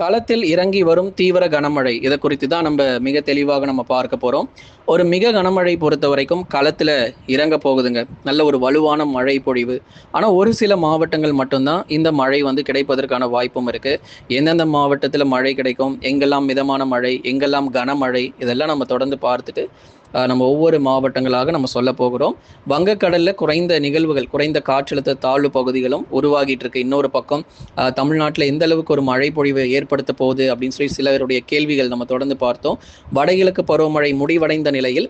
களத்தில் இறங்கி வரும் தீவிர கனமழை. இதை குறித்து தான் நம்ம மிக தெளிவாக நம்ம பார்க்க போகிறோம் ஒரு மிக கனமழை பொறுத்த வரைக்கும் களத்தில் இறங்க போகுதுங்க. நல்ல ஒரு வலுவான மழை பொழிவு. ஆனால் ஒரு சில மாவட்டங்கள் மட்டும்தான் இந்த மழை வந்து கிடைப்பதற்கான வாய்ப்பும் இருக்குது எந்தெந்த மாவட்டத்தில் மழை கிடைக்கும் எங்கெல்லாம் மிதமான மழை எங்கெல்லாம் கனமழை இதெல்லாம் நம்ம தொடர்ந்து பார்த்துட்டு நம்ம ஒவ்வொரு மாவட்டங்களாக நம்ம சொல்ல போகிறோம். வங்கக்கடல்ல குறைந்த நிகழ்வுகள் குறைந்த காற்றழுத்த தாழ்வு பகுதிகளும் உருவாகிட்டு இருக்கு. இன்னொரு பக்கம் தமிழ்நாட்டில் எந்த அளவுக்கு ஒரு மழை பொழிவு ஏற்படுத்த போகுது அப்படின்னு சொல்லி சிலருடைய கேள்விகள் நம்ம தொடர்ந்து பார்த்தோம். வடகிழக்கு பருவமழை முடிவடைந்த நிலையில்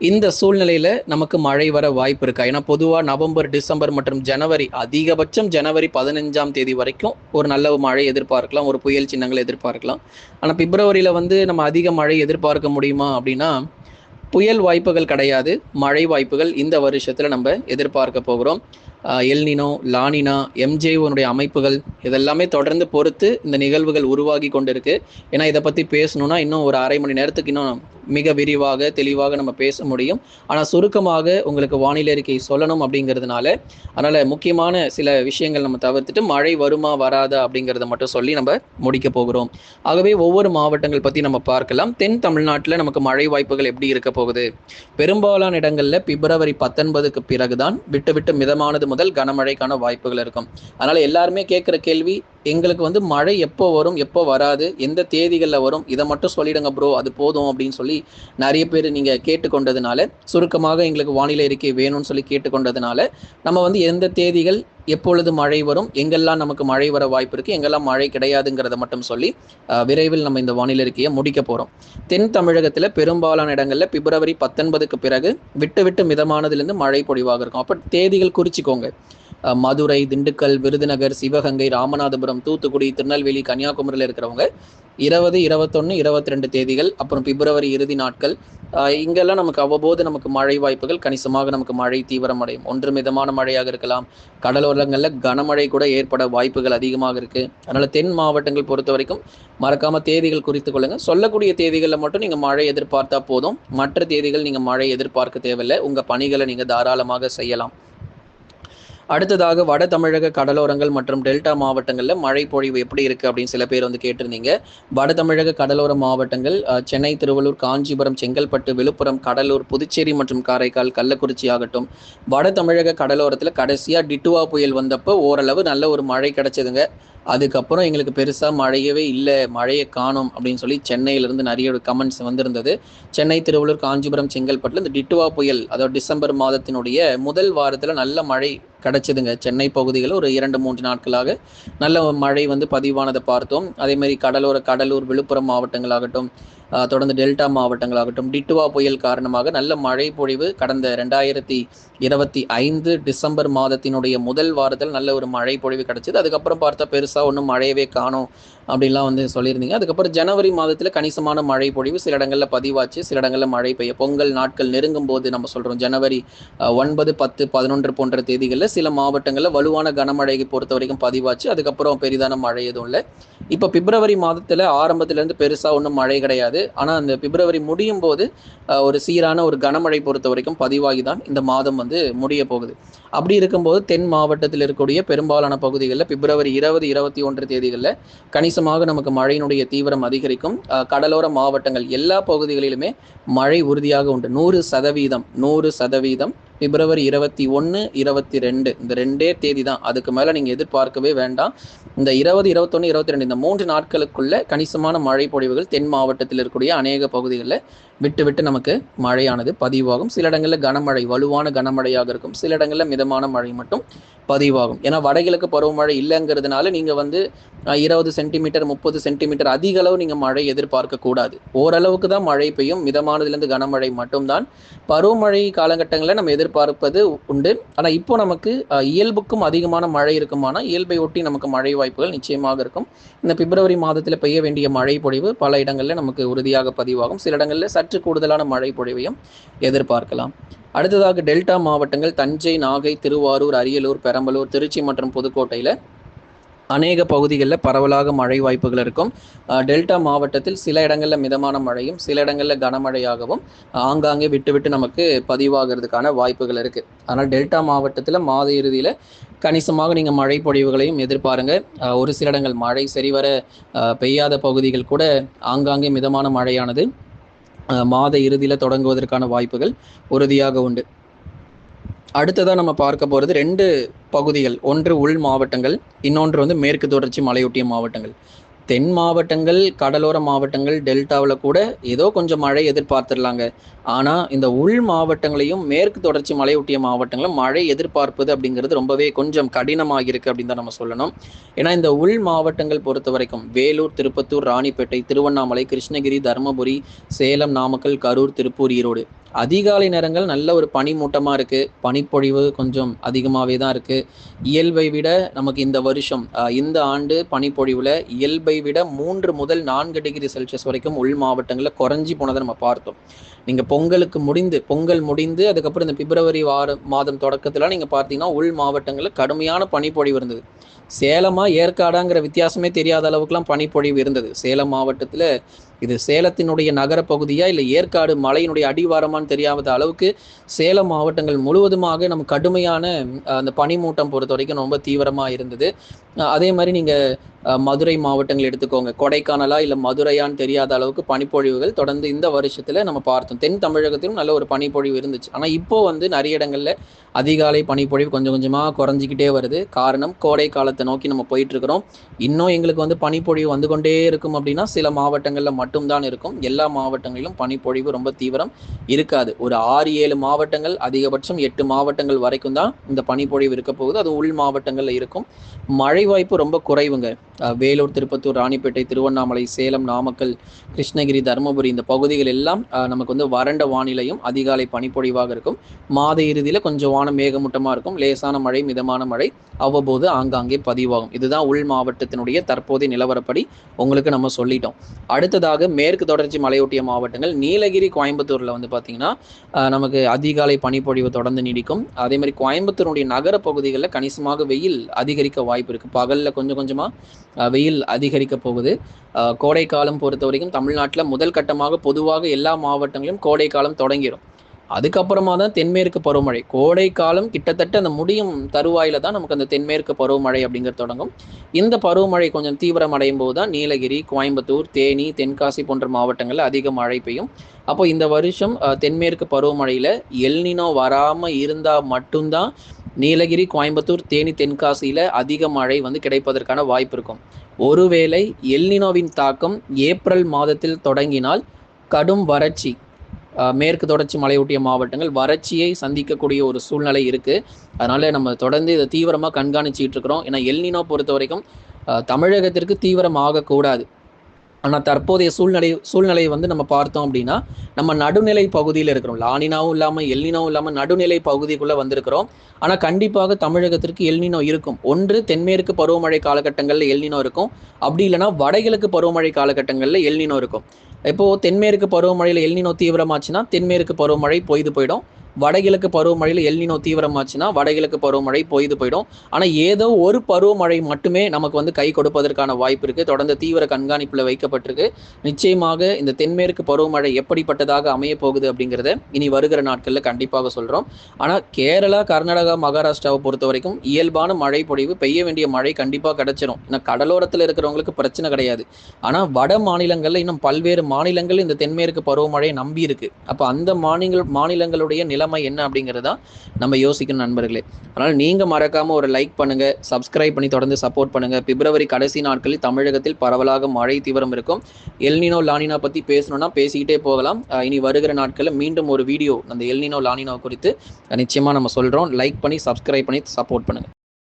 இந்த சூழ்நிலையில நமக்கு மழை வர வாய்ப்பு இருக்கா? ஏன்னா பொதுவாக நவம்பர் டிசம்பர் மற்றும் ஜனவரி அதிகபட்சம் ஜனவரி பதினஞ்சாம் தேதி வரைக்கும் ஒரு நல்ல மழை எதிர்பார்க்கலாம் ஒரு புயல் சின்னங்களை எதிர்பார்க்கலாம். ஆனால் பிப்ரவரியில வந்து நம்ம அதிக மழை எதிர்பார்க்க முடியுமா அப்படின்னா புயல் வாய்ப்புகள் கிடையாது. மழை வாய்ப்புகள் இந்த வருஷத்தில் நம்ம எதிர்பார்க்க போகிறோம். எல்னினோ லானினா எம்ஜேஓனுடைய அமைப்புகள் இதெல்லாமே தொடர்ந்து பொறுத்து இந்த நிகழ்வுகள் உருவாகி கொண்டிருக்கு. ஏன்னா இதை பற்றி பேசணும்னா இன்னும் ஒரு அரை மணி நேரத்துக்கு இன்னும் மிக விரிவாக தெளிவாக நம்ம பேச முடியும். ஆனால் சுருக்கமாக உங்களுக்கு வானிலை அறிக்கை சொல்லணும் அப்படிங்கிறதுனால அதனால் முக்கியமான சில விஷயங்கள் நம்ம தவிர்த்துட்டு மழை வருமா வராதா அப்படிங்கிறத மட்டும் சொல்லி நம்ம முடிக்க போகிறோம். ஆகவே ஒவ்வொரு மாவட்டங்கள் பற்றி நம்ம பார்க்கலாம். தென் தமிழ்நாட்டில் நமக்கு மழை வாய்ப்புகள் எப்படி இருக்க போகுது? பெரும்பாலான இடங்களில் பிப்ரவரி பத்தொன்பதுக்கு பிறகுதான் விட்டு விட்டு மிதமானது முதல் கனமழைக்கான வாய்ப்புகள் இருக்கும். அதனால எல்லாருமே கேட்குற கேள்வி எங்களுக்கு வந்து மழை எப்போ வரும் எப்போ வராது எந்த தேதிகளில் வரும் இதை மட்டும் சொல்லிடுங்க ப்ரோ அது போதும் அப்படின்னு சொல்லி நிறைய பேர் நீங்கள் கேட்டுக்கொண்டதுனால சுருக்கமாக எங்களுக்கு வானிலை அறிக்கை வேணும்னு சொல்லி கேட்டுக்கொண்டதுனால நம்ம வந்து எந்த தேதிகள் எப்பொழுது மழை வரும் எங்கெல்லாம் நமக்கு மழை வர வாய்ப்பு இருக்குது எங்கெல்லாம் மழை கிடையாதுங்கிறத மட்டும் சொல்லி விரைவில் நம்ம இந்த வானிலை அறிக்கையை முடிக்க போகிறோம் தென் தமிழகத்தில் பெரும்பாலான இடங்களில் பிப்ரவரி பத்தொன்பதுக்கு பிறகு விட்டு விட்டு மிதமானதுலேருந்து மழை பொழிவாக இருக்கும். அப்போ தேதிகள் குறிச்சிக்கோங்க. மதுரை திண்டுக்கல் விருதுநகர் சிவகங்கை ராமநாதபுரம் தூத்துக்குடி திருநெல்வேலி கன்னியாகுமரியில் இருக்கிறவங்க. இருபது இருபத்தொன்னு இருபத்தி ரெண்டு தேதிகள் அப்புறம் பிப்ரவரி இறுதி நாட்கள். இங்கெல்லாம் நமக்கு அவ்வப்போது நமக்கு மழை வாய்ப்புகள். கணிசமாக நமக்கு மழை தீவிரமடையும் ஒன்று மிதமான மழையாக இருக்கலாம். கடலோரங்களில் கனமழை கூட ஏற்பட வாய்ப்புகள் அதிகமாக இருக்கு. அதனால தென் மாவட்டங்கள் பொறுத்த வரைக்கும் மறக்காம தேதிகள் குறித்து கொள்ளுங்க. சொல்லக்கூடிய தேதிகளில் மட்டும் நீங்க மழை எதிர்பார்த்தா போதும். மற்ற தேதிகள் நீங்க மழை எதிர்பார்க்க தேவையில்லை. உங்க பணிகளை நீங்க தாராளமாக செய்யலாம். அடுத்ததாக வட தமிழக கடலோரங்கள் மற்றும் டெல்டா மாவட்டங்களில் மழை பொழிவு எப்படி இருக்கு அப்படின்னு சில பேர் வந்து கேட்டிருந்தீங்க. வட தமிழக கடலோர மாவட்டங்கள் சென்னை திருவள்ளூர் காஞ்சிபுரம் செங்கல்பட்டு விழுப்புரம் கடலூர் புதுச்சேரி மற்றும் காரைக்கால் கள்ளக்குறிச்சி ஆகட்டும். வட தமிழக கடலோரத்தில் கடைசியாக டிட்டுவா புயல் வந்தப்போ ஓரளவு நல்ல ஒரு மழை கிடைச்சதுங்க. அதுக்கப்புறம் எங்களுக்கு பெருசாக மழையவே இல்லை மழையை காணோம் அப்படின்னு சொல்லி சென்னையிலேருந்து நிறைய கமெண்ட்ஸ் வந்திருந்தது. சென்னை திருவள்ளூர் காஞ்சிபுரம் செங்கல்பட்டில் இந்த டிட்டுவா புயல் அதாவது டிசம்பர் மாதத்தினுடைய முதல் வாரத்தில் நல்ல மழை கிடைச்சதுங்க. சென்னை பகுதிகளில் ஒரு இரண்டு மூன்று நாட்களாக நல்ல மழை வந்து பதிவானதை பார்த்தோம். அதே மாதிரி கடலோர கடலூர் விழுப்புரம் மாவட்டங்களாகட்டும் தொடர்ந்து டெல்டா மாவட்டங்களாகட்டும் டிட்டுவா புயல் காரணமாக நல்ல மழை பொழிவு கடந்த ரெண்டாயிரத்தி இருபத்தி ஐந்து டிசம்பர் மாதத்தினுடைய முதல் வாரத்தில் நல்ல ஒரு மழை பொழிவு கிடைச்சது. அதுக்கப்புறம் பார்த்தா பெருசாக ஒன்றும் மழையவே காணோம் அப்படின்லாம் வந்து சொல்லியிருந்தீங்க. அதுக்கப்புறம் ஜனவரி மாதத்தில் கணிசமான மழை பொழிவு சில இடங்களில் பதிவாச்சு. சில இடங்களில் மழை பெய்ய பொங்கல் நாட்கள் நெருங்கும் போது நம்ம சொல்கிறோம் ஜனவரி ஒன்பது பத்து பதினொன்று போன்ற தேதிகளில் சில மாவட்டங்களில் வலுவான கனமழையை பொறுத்த வரைக்கும் பதிவாச்சு. அதுக்கப்புறம் பெரிதான மழை எதுவும் இல்லை. இப்போ பிப்ரவரி மாதத்தில் ஆரம்பத்திலேருந்து பெருசாக ஒன்றும் மழை கிடையாது. ஆனா அந்த பிப்ரவரி முடியும் போது ஒரு சீரான ஒரு கனமழை பொறுத்த வரைக்கும் பதிவாகி தான் இந்த மாதம் வந்து முடிய போகுது. அப்படி இருக்கும்போது தென் மாவட்டத்தில் இருக்கக்கூடிய பெரும்பாலான பகுதிகளில் பிப்ரவரி இருபது இருபத்தி ஒன்று தேதிகளில் கணிசமாக நமக்கு மழையினுடைய தீவிரம் அதிகரிக்கும். கடலோர மாவட்டங்கள் எல்லா பகுதிகளிலுமே மழை உறுதியாக உண்டு. நூறு சதவீதம் நூறு சதவீதம் பிப்ரவரி இருபத்தி ஒன்று இருபத்தி ரெண்டு. இந்த ரெண்டே தேதி தான். அதுக்கு மேலே நீங்கள் எதிர்பார்க்கவே வேண்டாம். இந்த இருபது இருபத்தொன்று இருபத்தி ரெண்டு இந்த மூன்று நாட்களுக்குள்ள கணிசமான மழை பொழிவுகள் தென் மாவட்டத்தில் இருக்கக்கூடிய அநேக பகுதிகளில் விட்டு விட்டு நமக்கு மழையானது பதிவாகும். சில இடங்களில் கனமழை வலுவான கனமழையாக இருக்கும். சில இடங்களில் மிதமான மழை மட்டும் பதிவாகும். ஏன்னா வடகிழக்கு பருவமழை இல்லைங்கிறதுனால நீங்கள் வந்து இருபது சென்டிமீட்டர் முப்பது சென்டிமீட்டர் அதிக அளவு நீங்கள் மழை எதிர்பார்க்க கூடாது. ஓரளவுக்கு தான் மழை பெய்யும். மிதமானதுலேருந்து கனமழை மட்டும்தான். பருவமழை காலகட்டங்களில் நம்ம எதிர்பார்ப்பது உண்டு. ஆனால் இப்போ நமக்கு இயல்புக்கும் அதிகமான மழை இருக்குமானா இயல்பை ஒட்டி நமக்கு மழை வாய்ப்புகள் நிச்சயமாக இருக்கும். இந்த பிப்ரவரி மாதத்தில் பெய்ய வேண்டிய மழை பொழிவு பல இடங்களில் நமக்கு உறுதியாக பதிவாகும். சில இடங்களில் சற்று கூடுதலான மழை பொழிவையும் எதிர்பார்க்கலாம். அடுத்ததாக டெல்டா மாவட்டங்கள் தஞ்சை நாகை திருவாரூர் அரியலூர் பெரம்பலூர் திருச்சி மற்றும் புதுக்கோட்டையில் அநேக பகுதிகளில் பரவலாக மழை வாய்ப்புகள் இருக்கும். டெல்டா மாவட்டத்தில் சில இடங்களில் மிதமான மழையும் சில இடங்களில் கனமழையாகவும் ஆங்காங்கே விட்டு விட்டு நமக்கு பதிவாகிறதுக்கான வாய்ப்புகள் இருக்குது ஆனால் டெல்டா மாவட்டத்தில் மாத இறுதியில் கணிசமாக நீங்கள் மழை பொழிவுகளையும் எதிர்பாருங்க. ஒரு சில இடங்கள் மழை சரிவர பெய்யாத பகுதிகள் கூட ஆங்காங்கே மிதமான மழையானது. மாத இறுதியில் தொடங்குவதற்கான வாய்ப்புகள் உறுதியாக உண்டு. அடுத்ததாக நம்ம பார்க்க போகிறது ரெண்டு பகுதிகள். ஒன்று உள் மாவட்டங்கள் இன்னொன்று வந்து மேற்கு தொடர்ச்சி மலையொட்டிய மாவட்டங்கள். தென் மாவட்டங்கள் கடலோர மாவட்டங்கள் டெல்டாவில் கூட ஏதோ கொஞ்சம் மழை எதிர்பார்த்துடலாங்க. ஆனால் இந்த உள் மாவட்டங்களையும் மேற்கு தொடர்ச்சி மலையொட்டிய மாவட்டங்களும் மழை எதிர்பார்ப்பது அப்படிங்கிறது ரொம்பவே கொஞ்சம் கடினமாக இருக்குது அப்படின்னு தான் நம்ம சொல்லணும். ஏன்னா இந்த உள் மாவட்டங்கள் பொறுத்த வரைக்கும் வேலூர் திருப்பத்தூர் ராணிப்பேட்டை திருவண்ணாமலை கிருஷ்ணகிரி தருமபுரி சேலம் நாமக்கல் கரூர் திருப்பூர் ஈரோடு. அதிகாலை நேரங்கள் நல்ல ஒரு பனிமூட்டமாக இருக்குது பனிப்பொழிவு கொஞ்சம் அதிகமாகவே தான் இருக்குது இயல்பை விட நமக்கு இந்த வருஷம் இந்த ஆண்டு பனிப்பொழிவில் இயல்பை விட மூன்று முதல் நான்கு டிகிரி செல்சியஸ் வரைக்கும் உள் மாவட்டங்களில் குறைஞ்சி போனதை நம்ம பார்த்தோம். நீங்கள் பொங்கலுக்கு முடிந்து பொங்கல் முடிந்து அதுக்கப்புறம் இந்த பிப்ரவரி வார மாதம் தொடக்கத்தில் நீங்கள் பார்த்தீங்கன்னா உள் மாவட்டங்களில் கடுமையான பனிப்பொழிவு இருந்தது. சேலமாக ஏற்காடாங்கிற வித்தியாசமே தெரியாத அளவுக்குலாம் பனிப்பொழிவு இருந்தது. சேலம் மாவட்டத்தில் இது சேலத்தினுடைய நகர பகுதியா இல்லை ஏற்காடு மலையினுடைய அடிவாரமான்னு தெரியாத அளவுக்கு சேலம் மாவட்டங்கள் முழுவதுமாக நம்ம கடுமையான அந்த பனிமூட்டம் பொறுத்த வரைக்கும் ரொம்ப தீவிரமாக இருந்தது. அதே மாதிரி நீங்கள் மதுரை மாவட்டங்கள் எடுத்துக்கோங்க. கொடைக்கானலா இல்லை மதுரையான்னு தெரியாத அளவுக்கு பனிப்பொழிவுகள் தொடர்ந்து இந்த வருஷத்தில் நம்ம பார்த்தோம். தென் தமிழகத்திலும் நல்ல ஒரு பனிப்பொழிவு இருந்துச்சு. ஆனால் இப்போ வந்து நிறைய இடங்களில் அதிகாலை பனிப்பொழிவு கொஞ்சம் கொஞ்சமாக குறைஞ்சிக்கிட்டே வருது. காரணம் கோடை காலத்தை நோக்கி நம்ம போயிட்டு இருக்கிறோம் இன்னும் எங்களுக்கு வந்து பனிப்பொழிவு வந்து கொண்டே இருக்கும் அப்படின்னா சில மாவட்டங்களில் மட்டும்தான் இருக்கும். எல்லா மாவட்டங்களிலும் பனிப்பொழிவு ரொம்ப தீவிரம் இருக்காது. ஒரு ஆறு ஏழு மாவட்டங்கள் அதிகபட்சம் எட்டு மாவட்டங்கள் வரைக்கும் தான் இந்த பனிப்பொழிவு இருக்க போகுது. அது உள் மாவட்டங்களில் இருக்கும். மழை வாய்ப்பு ரொம்ப குறைவுங்க. வேலூர் திருப்பத்தூர் ராணிப்பேட்டை திருவண்ணாமலை சேலம் நாமக்கல் கிருஷ்ணகிரி தருமபுரி இந்த பகுதிகள் எல்லாம் நமக்கு வந்து வறண்ட வானிலையும் அதிகாலை பனிப்பொழிவாக இருக்கும். மாத இறுதியில் கொஞ்சம் வானம் மேகமூட்டமாக இருக்கும். லேசான மழை மிதமான மழை அவ்வப்போது ஆங்காங்கே பதிவாகும். இதுதான் உள் மாவட்டத்தினுடைய தற்போதைய நிலவரப்படி உங்களுக்கு நம்ம சொல்லிட்டோம். அடுத்ததாக மேற்கு தொடர்ச்சி மலையொட்டிய மாவட்டங்கள் நீலகிரி கோயம்புத்தூரில் வந்து பார்த்தீங்கன்னா நமக்கு அதிகாலை பனிப்பொழிவு தொடர்ந்து நீடிக்கும். அதே மாதிரி கோயம்புத்தூருடைய நகர பகுதிகளில் கணிசமாக வெயில் அதிகரிக்க வாய்ப்பு இருக்குது பகலில் கொஞ்சம் கொஞ்சமாக வெயில் அதிகரிக்க போகுது. கோடை காலம் பொறுத்த வரைக்கும் தமிழ்நாட்டில் முதல் கட்டமாக பொதுவாக எல்லா மாவட்டங்களிலும் கோடை காலம் தொடங்கிடும் அதுக்கப்புறமா தான் தென்மேற்கு பருவமழை. கோடை காலம் கிட்டத்தட்ட அந்த முடியும் தருவாயில தான் நமக்கு அந்த தென்மேற்கு பருவமழை அப்படிங்கிறது தொடங்கும். இந்த பருவமழை கொஞ்சம் தீவிரம் அடையும் போது தான் நீலகிரி கோயம்புத்தூர் தேனி தென்காசி போன்ற மாவட்டங்களில் அதிக மழை பெய்யும். அப்போ இந்த வருஷம் தென்மேற்கு பருவமழையில் எல்னினோ வராமல் இருந்தால் மட்டும்தான் நீலகிரி கோயம்புத்தூர் தேனி தென்காசியில் அதிக மழை வந்து கிடைப்பதற்கான வாய்ப்பு இருக்கும். ஒருவேளை எல்னினோவின் தாக்கம் ஏப்ரல் மாதத்தில் தொடங்கினால் கடும் வறட்சி மேற்கு தொடர்ச்சி மலையொட்டிய மாவட்டங்கள் வறட்சியை சந்திக்கக்கூடிய ஒரு சூழ்நிலை இருக்குது அதனால் நம்ம தொடர்ந்து இதை தீவிரமாக கண்காணிச்சிட்டு இருக்கிறோம். ஏன்னா எல்னினோ பொறுத்த வரைக்கும் தமிழகத்திற்கு தீவிரமாகக்கூடாது ஆனால் தற்போதைய சூழ்நிலை சூழ்நிலையை வந்து நம்ம பார்த்தோம் அப்படின்னா நம்ம நடுநிலை பகுதியில் இருக்கிறோம் லானினாவும் இல்லாமல் எல்னினாவும் இல்லாமல் நடுநிலை பகுதிக்குள்ளே வந்திருக்கிறோம். ஆனால் கண்டிப்பாக தமிழகத்திற்கு எல்னினோ இருக்கும். ஒன்று தென்மேற்கு பருவமழை காலகட்டங்களில் எல்னினோ இருக்கும். அப்படி இல்லைன்னா வடகிழக்கு பருவமழை காலகட்டங்களில் எல்னினோ இருக்கும். இப்போது தென்மேற்கு பருவமழையில் எல்னினோ தீவிரமாச்சுன்னா தென்மேற்கு பருவமழை பொய்து போயிடும். வடகிழக்கு பருவமழையில் எல்னினோ தீவிரமாச்சுன்னா வடகிழக்கு பருவமழை பொய்து போயிடும். ஆனால் ஏதோ ஒரு பருவமழை மட்டுமே நமக்கு வந்து கை கொடுப்பதற்கான வாய்ப்பு இருக்குது தொடர்ந்து தீவிர கண்காணிப்பில் வைக்கப்பட்டிருக்கு. நிச்சயமாக இந்த தென்மேற்கு பருவமழை எப்படிப்பட்டதாக அமைய போகுது அப்படிங்கிறத இனி வருகிற நாட்களில் கண்டிப்பாக சொல்கிறோம் ஆனால் கேரளா கர்நாடகா மகாராஷ்டிராவை பொறுத்த வரைக்கும் இயல்பான மழை பொழிவு பெய்ய வேண்டிய மழை கண்டிப்பாக கிடைச்சிரும். ஏன்னா கடலோரத்தில் இருக்கிறவங்களுக்கு பிரச்சனை கிடையாது. ஆனால் வட மாநிலங்களில் இன்னும் பல்வேறு மாநிலங்கள் இந்த தென்மேற்கு பருவமழையை நம்பி இருக்கு. அப்போ அந்த மாநில மாநிலங்களுடைய நிலம் என்ன அப்படிங்கிறதா நம்ம யோசிக்கணும் நண்பர்களே. அதனால் நீங்கள் மறக்காமல் ஒரு லைக் பண்ணுங்கள் சப்ஸ்கிரைப் பண்ணி தொடர்ந்து சப்போர்ட் பண்ணுங்கள் பிப்ரவரி கடைசி நாட்களில் தமிழகத்தில் பரவலாக மழை தீவிரம் இருக்கும். எல்னினோ லானினா பற்றி பேசணும்னா பேசிக்கிட்டே போகலாம். இனி வருகிற நாட்களில் மீண்டும் ஒரு வீடியோ அந்த எல்னினோ லானினோ குறித்து நிச்சயமாக நம்ம சொல்கிறோம் லைக் பண்ணி சப்ஸ்கிரைப் பண்ணி சப்போர்ட் பண்ணுங்கள்